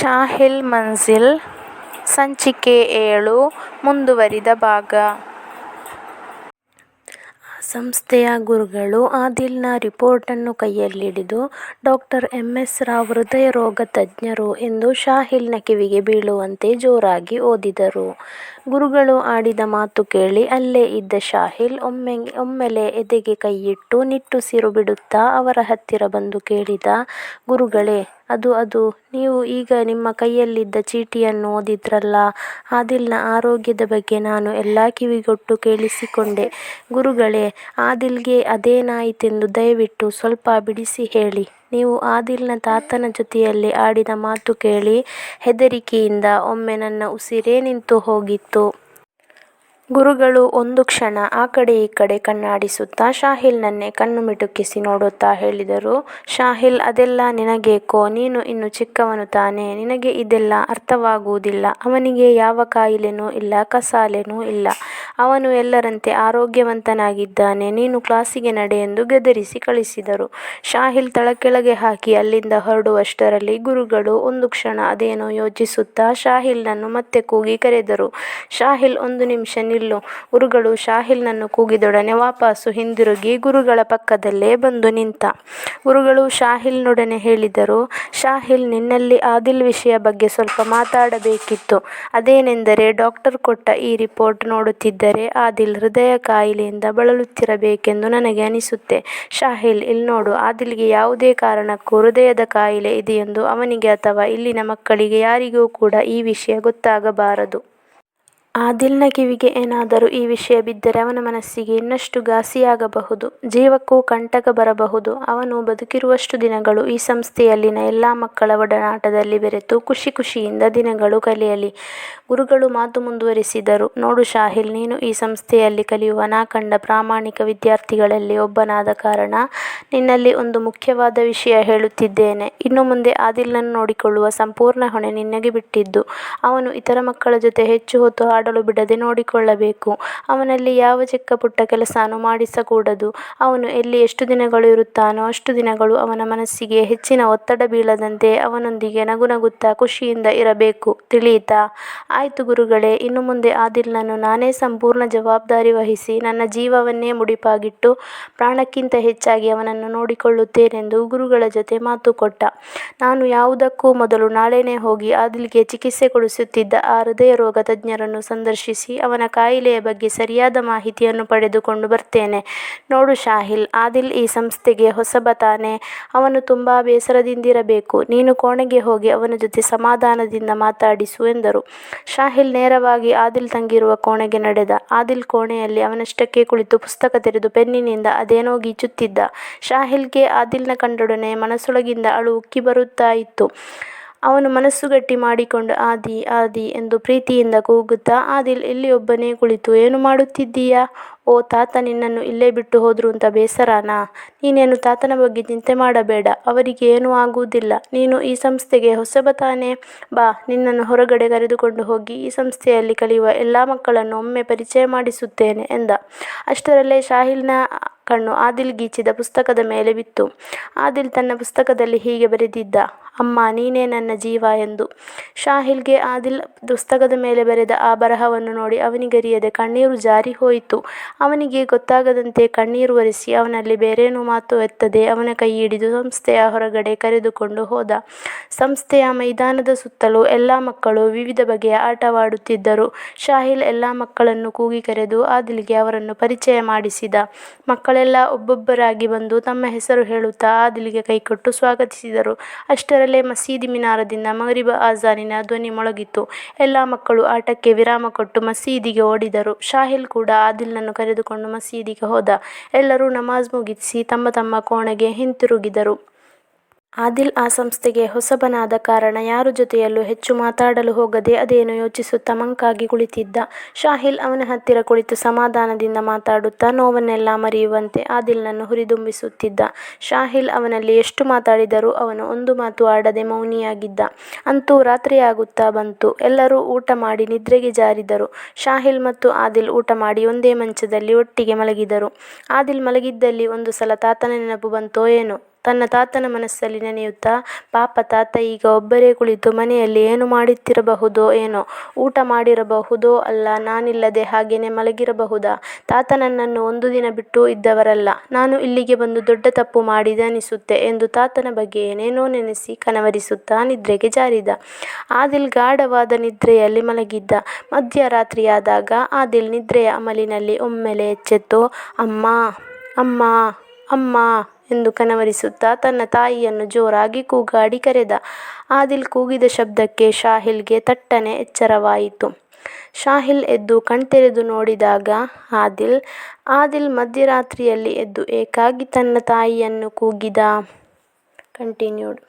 ಶಾಹಿಲ್ ಮಂಜಿಲ್ ಸಂಚಿಕೆ ಏಳು, ಮುಂದುವರಿದ ಭಾಗ ಸಂಸ್ಥೆಯ ಗುರುಗಳು ಆದಿಲ್ನ ರಿಪೋರ್ಟನ್ನು ಕೈಯಲ್ಲಿಡಿದು ಡಾಕ್ಟರ್ ಎಂ. ಎಸ್. ರಾವ್ ಹೃದಯರೋಗ ತಜ್ಞರು ಎಂದು ಶಾಹಿಲ್ನ ಕಿವಿಗೆ ಬೀಳುವಂತೆ ಜೋರಾಗಿ ಓದಿದರು. ಗುರುಗಳು ಆಡಿದ ಮಾತು ಕೇಳಿ ಅಲ್ಲೇ ಇದ್ದ ಶಾಹಿಲ್ ಒಮ್ಮೆ, ಒಮ್ಮೆಲೆ ಎದೆಗೆ ಕೈಯಿಟ್ಟು ನಿಟ್ಟುಸಿರು ಬಿಡುತ್ತಾ ಅವರ ಹತ್ತಿರ ಬಂದು ಕೇಳಿದ, ಗುರುಗಳೇ ಅದು ಅದು. ನೀವು ಈಗ ನಿಮ್ಮ ಕೈಯಲ್ಲಿದ್ದ ಚೀಟಿಯನ್ನು ಓದಿದ್ರಲ್ಲ ಆದಿಲ್ನ ಆರೋಗ್ಯದ ಬಗ್ಗೆ ನಾನು ಎಲ್ಲ ಕಿವಿಗೊಟ್ಟು ಕೇಳಿಸಿಕೊಂಡೆ. ಗುರುಗಳೇ, ಆದಿಲ್ಗೆ ಅದೇನಾಯಿತೆಂದು ದಯವಿಟ್ಟು ಸ್ವಲ್ಪ ಬಿಡಿಸಿ ಹೇಳಿ. ನೀವು ಆದಿಲ್ನ ತಾತನ ಜೊತೆಯಲ್ಲಿ ಆಡಿದ ಮಾತು ಕೇಳಿ ಹೆದರಿಕೆಯಿಂದ ಒಮ್ಮೆ ನನ್ನ ಉಸಿರೇ ನಿಂತುಹೋಗಿತ್ತು. ಗುರುಗಳು ಒಂದು ಕ್ಷಣ ಆ ಕಡೆ ಈ ಕಡೆ ಕಣ್ಣಾಡಿಸುತ್ತಾ ಶಾಹಿಲ್ನನ್ನೇ ಕಣ್ಣು ಮಿಟುಕಿಸಿ ನೋಡುತ್ತಾ ಹೇಳಿದರು. ಶಾಹಿಲ್, ಅದೆಲ್ಲ ನಿನಗೇಕೋ? ನೀನು ಇನ್ನು ಚಿಕ್ಕವನು ತಾನೆ. ನಿನಗೆ ಇದೆಲ್ಲ ಅರ್ಥವಾಗುವುದಿಲ್ಲ. ಅವನಿಗೆ ಯಾವ ಕಾಯಿಲೆನೂ ಇಲ್ಲ, ಕಸಾಲೆನೂ ಇಲ್ಲ. ಅವನು ಎಲ್ಲರಂತೆ ಆರೋಗ್ಯವಂತನಾಗಿದ್ದಾನೆ ನೀನು ಕ್ಲಾಸಿಗೆ ನಡೆ ಎಂದು ಗದರಿಸಿ ಕಳಿಸಿದರು. ಶಾಹಿಲ್ ತಲೆಕೆಳಗೆ ಹಾಕಿ ಅಲ್ಲಿಂದ ಹೊರಡುವಷ್ಟರಲ್ಲಿ ಗುರುಗಳು ಒಂದು ಕ್ಷಣ ಅದೇನೋ ಯೋಚಿಸುತ್ತಾ ಶಾಹಿಲ್ನನ್ನು ಮತ್ತೆ ಕೂಗಿ ಕರೆದರು ಶಾಹಿಲ್, ಒಂದು ನಿಮಿಷ ನಿಲ್ಲು ಗುರುಗಳು ಶಾಹಿಲ್ನನ್ನು ಕೂಗಿದೊಡನೆ ವಾಪಸ್ಸು ಹಿಂದಿರುಗಿ ಗುರುಗಳ ಪಕ್ಕದಲ್ಲೇ ಬಂದು ನಿಂತ. ಗುರುಗಳು ಶಾಹಿಲ್ನೊಡನೆ ಹೇಳಿದರು ಶಾಹಿಲ್ ನಿನ್ನಲ್ಲಿ ಆದಿಲ್ ವಿಷಯ ಬಗ್ಗೆ ಸ್ವಲ್ಪ ಮಾತಾಡಬೇಕಿತ್ತು ಅದೇನೆಂದರೆ, ಡಾಕ್ಟರ್ ಕೊಟ್ಟ ಈ ರಿಪೋರ್ಟ್ ನೋಡುತ್ತಿದ್ದರೆ ಆದಿಲ್ ಹೃದಯ ಕಾಯಿಲೆಯಿಂದ ಬಳಲುತ್ತಿರಬೇಕೆಂದು ನನಗೆ ಅನಿಸುತ್ತೆ ಶಾಹಿಲ್ ಇಲ್ನೋಡು ಆದಿಲ್ಗೆ ಯಾವುದೇ ಕಾರಣಕ್ಕೂ ಹೃದಯದ ಕಾಯಿಲೆ ಇದೆಯೆಂದು ಅವನಿಗೆ ಅಥವಾ ಇಲ್ಲಿನ ಮಕ್ಕಳಿಗೆ ಯಾರಿಗೂ ಕೂಡ ಈ ವಿಷಯ ಗೊತ್ತಾಗಬಾರದು. ಆದಿಲ್ನ ಕಿವಿಗೆ ಏನಾದರೂ ಈ ವಿಷಯ ಬಿದ್ದರೆ ಅವನ ಮನಸ್ಸಿಗೆ ಇನ್ನಷ್ಟು ಘಾಸಿಯಾಗಬಹುದು. ಜೀವಕ್ಕೂ ಕಂಟಕ ಬರಬಹುದು. ಅವನು ಬದುಕಿರುವಷ್ಟು ದಿನಗಳು ಈ ಸಂಸ್ಥೆಯಲ್ಲಿನ ಎಲ್ಲ ಮಕ್ಕಳ ಒಡನಾಟದಲ್ಲಿ ಬೆರೆತು ಖುಷಿ ಖುಷಿಯಿಂದ ದಿನಗಳು ಕಳೆಯಲಿ. ಗುರುಗಳು ಮಾತು ಮುಂದುವರಿಸಿದರು, ನೋಡು ಶಾಹಿಲ್, ನೀನು ಈ ಸಂಸ್ಥೆಯಲ್ಲಿ ಕಲಿಯುವ ನಾಕಂಡ ಪ್ರಾಮಾಣಿಕ ವಿದ್ಯಾರ್ಥಿಗಳಲ್ಲಿ ಒಬ್ಬನಾದ ಕಾರಣ ನಿನ್ನಲ್ಲಿ ಒಂದು ಮುಖ್ಯವಾದ ವಿಷಯ ಹೇಳುತ್ತಿದ್ದೇನೆ ಇನ್ನು ಮುಂದೆ ಆದಿಲ್ನನ್ನು ನೋಡಿಕೊಳ್ಳುವ ಸಂಪೂರ್ಣ ಹೊಣೆ ನಿನಗೆ ಬಿಟ್ಟಿದ್ದು. ಅವನು ಇತರ ಮಕ್ಕಳ ಜೊತೆ ಹೆಚ್ಚು ಹೊತ್ತು ಆಡಲು ಬಿಡದೆ ನೋಡಿಕೊಳ್ಳಬೇಕು. ಅವನಲ್ಲಿ ಯಾವ ಚಿಕ್ಕ ಪುಟ್ಟ ಕೆಲಸಾನೂ ಮಾಡಿಸಕೂಡದು. ಅವನು ಎಲ್ಲಿ ಎಷ್ಟು ದಿನಗಳು ಇರುತ್ತಾನೋ ಅಷ್ಟು ದಿನಗಳು ಅವನ ಮನಸ್ಸಿಗೆ ಹೆಚ್ಚಿನ ಒತ್ತಡ ಬೀಳದಂತೆ ಅವನೊಂದಿಗೆ ನಗು ನಗುತ್ತಾ ಖುಷಿಯಿಂದ ಇರಬೇಕು ತಿಳಿಯಿತಾ ಆಯ್ತು ಗುರುಗಳೇ, ಇನ್ನು ಮುಂದೆ ಆದಿಲ್ನನ್ನು ನಾನೇ ಸಂಪೂರ್ಣ ಜವಾಬ್ದಾರಿ ವಹಿಸಿ ನನ್ನ ಜೀವವನ್ನೇ ಮುಡಿಪಾಗಿಟ್ಟು ಪ್ರಾಣಕ್ಕಿಂತ ಹೆಚ್ಚಾಗಿ ಅವನನ್ನು ನೋಡಿಕೊಳ್ಳುತ್ತೇನೆಂದು ಗುರುಗಳ ಜೊತೆ ಮಾತು ಕೊಟ್ಟ. ನಾನು ಯಾವುದಕ್ಕೂ ಮೊದಲು ನಾಳೆನೇ ಹೋಗಿ ಆದಿಲ್ಗೆ ಚಿಕಿತ್ಸೆ ಕೊಡಿಸುತ್ತಿದ್ದ ಆ ಹೃದಯ ರೋಗ ತಜ್ಞರನ್ನು ಸಂದರ್ಶಿಸಿ, ಅವನ ಕಾಯಿಲೆಯ ಬಗ್ಗೆ ಸರಿಯಾದ ಮಾಹಿತಿಯನ್ನು ಪಡೆದುಕೊಂಡು ಬರ್ತೇನೆ ನೋಡು ಶಾಹಿಲ್, ಆದಿಲ್ ಈ ಸಂಸ್ಥೆಗೆ ಹೊಸಬ ತಾನೇ ಅವನು ತುಂಬಾ ಬೇಸರದಿಂದಿರಬೇಕು ನೀನು ಕೋಣೆಗೆ ಹೋಗಿ ಅವನ ಜೊತೆ ಸಮಾಧಾನದಿಂದ ಮಾತಾಡಿಸು ಎಂದರು. ಶಾಹಿಲ್ ನೇರವಾಗಿ ಆದಿಲ್ ತಂಗಿರುವ ಕೋಣೆಗೆ ನಡೆದ. ಆದಿಲ್ ಕೋಣೆಯಲ್ಲಿ ಅವನಷ್ಟಕ್ಕೆ ಕುಳಿತು ಪುಸ್ತಕ ತೆರೆದು ಪೆನ್ನಿನಿಂದ ಅದೇನೋ ಗೀಚುತ್ತಿದ್ದ. ಶಾಹಿಲ್ಗೆ ಆದಿಲ್ನ ಕಂಡೊಡನೆ ಮನಸೊಳಗಿಂದ ಅಳು ಉಕ್ಕಿ ಬರುತ್ತಾ ಇತ್ತು. ಅವನು ಮನಸ್ಸು ಗಟ್ಟಿ ಮಾಡಿಕೊಂಡು, ಆದಿ ಆದಿ ಎಂದು ಪ್ರೀತಿಯಿಂದ ಕೂಗುತ್ತಾ, ಆದಿಲ್, ಇಲ್ಲಿ ಒಬ್ಬನೇ ಕುಳಿತು ಏನು ಮಾಡುತ್ತಿದ್ದೀಯಾ? ಓ ತಾತ, ನಿನ್ನನ್ನು ಇಲ್ಲೇ ಬಿಟ್ಟು ಹೋದ್ರೂಂತ ಬೇಸರನಾ? ನೀನೇನು ತಾತನ ಬಗ್ಗೆ ಚಿಂತೆ ಮಾಡಬೇಡ, ಅವರಿಗೆ ಏನೂ ಆಗುವುದಿಲ್ಲ. ನೀನು ಈ ಸಂಸ್ಥೆಗೆ ಹೊಸಬ ತಾನೇ ಬಾ, ನಿನ್ನನ್ನು ಹೊರಗಡೆ ಕರೆದುಕೊಂಡು ಹೋಗಿ ಈ ಸಂಸ್ಥೆಯಲ್ಲಿ ಕಲಿಯುವ ಎಲ್ಲ ಮಕ್ಕಳನ್ನು ಒಮ್ಮೆ ಪರಿಚಯ ಮಾಡಿಸುತ್ತೇನೆ ಎಂದ. ಅಷ್ಟರಲ್ಲೇ ಶಾಹಿಲ್ನ ಕಣ್ಣು ಆದಿಲ್ ಗೀಚಿದ ಪುಸ್ತಕದ ಮೇಲೆ ಬಿತ್ತು. ಆದಿಲ್ ತನ್ನ ಪುಸ್ತಕದಲ್ಲಿ ಹೀಗೆ ಬರೆದಿದ್ದ, ಅಮ್ಮಾ, ನೀನೇ ನನ್ನ ಜೀವ ಎಂದು. ಶಾಹಿಲ್ಗೆ ಆದಿಲ್ ಪುಸ್ತಕದ ಮೇಲೆ ಬರೆದ ಆ ಬರಹವನ್ನು ನೋಡಿ ಅವನಿಗರಿಯದೆ ಕಣ್ಣೀರು ಜಾರಿ ಹೋಯಿತು. ಅವನಿಗೆ ಗೊತ್ತಾಗದಂತೆ ಕಣ್ಣೀರು ಒರೆಸಿ ಅವನಲ್ಲಿ ಬೇರೇನೂ ಮಾತು ಎತ್ತದೆ ಅವನ ಕೈ ಹಿಡಿದು ಸಂಸ್ಥೆಯ ಹೊರಗಡೆ ಕರೆದುಕೊಂಡು ಹೋದ. ಸಂಸ್ಥೆಯ ಮೈದಾನದ ಸುತ್ತಲೂ ಎಲ್ಲಾ ಮಕ್ಕಳು ವಿವಿಧ ಬಗೆಯ ಆಟವಾಡುತ್ತಿದ್ದರು. ಶಾಹಿಲ್ ಎಲ್ಲಾ ಮಕ್ಕಳನ್ನು ಕೂಗಿ ಕರೆದು ಆದಿಲ್ಗೆ ಅವರನ್ನು ಪರಿಚಯ ಮಾಡಿಸಿದ. ಮಕ್ಕಳೆಲ್ಲಾ ಒಬ್ಬೊಬ್ಬರಾಗಿ ಬಂದು ತಮ್ಮ ಹೆಸರು ಹೇಳುತ್ತಾ ಆದಿಲಿಗೆ ಕೈಕೊಟ್ಟು ಸ್ವಾಗತಿಸಿದರು. ಅಷ್ಟರಲ್ಲೇ ಮಸೀದಿ ಮಿನಾರದಿಂದ ಮಗ್ರಿಬ್ ಆಜಾನಿನ ಧ್ವನಿ ಮೊಳಗಿತು. ಎಲ್ಲ ಮಕ್ಕಳು ಆಟಕ್ಕೆ ವಿರಾಮ ಕೊಟ್ಟು ಮಸೀದಿಗೆ ಓಡಿದರು. ಶಾಹಿಲ್ ಕೂಡ ಆದಿಲ್ನನ್ನು ಕರೆದುಕೊಂಡು ಮಸೀದಿಗೆ ಹೋದ. ಎಲ್ಲರೂ ನಮಾಜ್ ಮುಗಿಸಿ ತಮ್ಮ ತಮ್ಮ ಕೋಣೆಗೆ ಹಿಂತಿರುಗಿದರು. ಆದಿಲ್ ಆ ಸಂಸ್ಥೆಗೆ ಹೊಸಬನಾದ ಕಾರಣ ಯಾರ ಜೊತೆಯಲ್ಲೂ ಹೆಚ್ಚು ಮಾತಾಡಲು ಹೋಗದೆ ಅದೇನೋ ಯೋಚಿಸುತ್ತಾ ಮಂಕಾಗಿ ಕುಳಿತಿದ್ದ. ಶಾಹಿಲ್ ಅವನ ಹತ್ತಿರ ಕುಳಿತು ಸಮಾಧಾನದಿಂದ ಮಾತಾಡುತ್ತಾ ನೋವನ್ನೆಲ್ಲ ಮರೆಯುವಂತೆ ಆದಿಲ್ನನ್ನು ಹುರಿದುಂಬಿಸುತ್ತಿದ್ದ. ಶಾಹಿಲ್ ಅವನಲ್ಲಿ ಎಷ್ಟು ಮಾತಾಡಿದರೂ ಅವನು ಒಂದು ಮಾತು ಆಡದೆ ಮೌನಿಯಾಗಿದ್ದ. ಅಂತೂ ರಾತ್ರಿಯಾಗುತ್ತಾ ಬಂತು. ಎಲ್ಲರೂ ಊಟ ಮಾಡಿ ನಿದ್ರೆಗೆ ಜಾರಿದರು. ಶಾಹಿಲ್ ಮತ್ತು ಆದಿಲ್ ಊಟ ಮಾಡಿ ಒಂದೇ ಮಂಚದಲ್ಲಿ ಒಟ್ಟಿಗೆ ಮಲಗಿದರು. ಆದಿಲ್ ಮಲಗಿದ್ದಲ್ಲಿ ಒಂದು ಸಲ ತಾತನ ನೆನಪು ಬಂತೋ ಏನೋ ತನ್ನ ತಾತನ ಮನಸ್ಸಲ್ಲಿ ನೆನೆಯುತ್ತಾ, ಪಾಪ ತಾತ ಈಗ ಒಬ್ಬರೇ ಕುಳಿತು ಮನೆಯಲ್ಲಿ ಏನು ಮಾಡುತ್ತಿರಬಹುದೋ ಏನೋ, ಊಟ ಮಾಡಿರಬಹುದೋ ಅಲ್ಲ, ನಾನಿಲ್ಲದೆ ಹಾಗೆಯೇ ಮಲಗಿರಬಹುದಾ? ತಾತ ನನ್ನನ್ನು ಒಂದು ದಿನ ಬಿಟ್ಟು ಇದ್ದವರಲ್ಲ, ನಾನು ಇಲ್ಲಿಗೆ ಬಂದು ದೊಡ್ಡ ತಪ್ಪು ಮಾಡಿದೆ ಅನಿಸುತ್ತೆ ಎಂದು ತಾತನ ಬಗ್ಗೆ ಏನೇನೋ ನೆನೆಸಿ ಕನವರಿಸುತ್ತಾ ನಿದ್ರೆಗೆ ಜಾರಿದ. ಆದಿಲ್ ಗಾಢವಾದ ನಿದ್ರೆಯಲ್ಲಿ ಮಲಗಿದ್ದ. ಮಧ್ಯರಾತ್ರಿಯಾದಾಗ ಆದಿಲ್ ನಿದ್ರೆಯ ಅಮಲಿನಲ್ಲಿ ಒಮ್ಮೆಲೆ ಎಚ್ಚೆತ್ತು, ಅಮ್ಮ ಅಮ್ಮ ಅಮ್ಮ ಎಂದು ಕನವರಿಸುತ್ತಾ ತನ್ನ ತಾಯಿಯನ್ನು ಜೋರಾಗಿ ಕೂಗಾಡಿ ಕರೆದ. ಆದಿಲ್ ಕೂಗಿದ ಶಬ್ದಕ್ಕೆ ಶಾಹಿಲ್ಗೆ ತಟ್ಟನೆ ಎಚ್ಚರವಾಯಿತು. ಶಾಹಿಲ್ ಎದ್ದು ಕಣ್ತೆರೆದು ನೋಡಿದಾಗ ಆದಿಲ್ ಆದಿಲ್ ಮಧ್ಯರಾತ್ರಿಯಲ್ಲಿ ಎದ್ದು ಏಕಾಗಿ ತನ್ನ ತಾಯಿಯನ್ನು ಕೂಗಿದ. ಕಂಟಿನ್ಯೂಡ್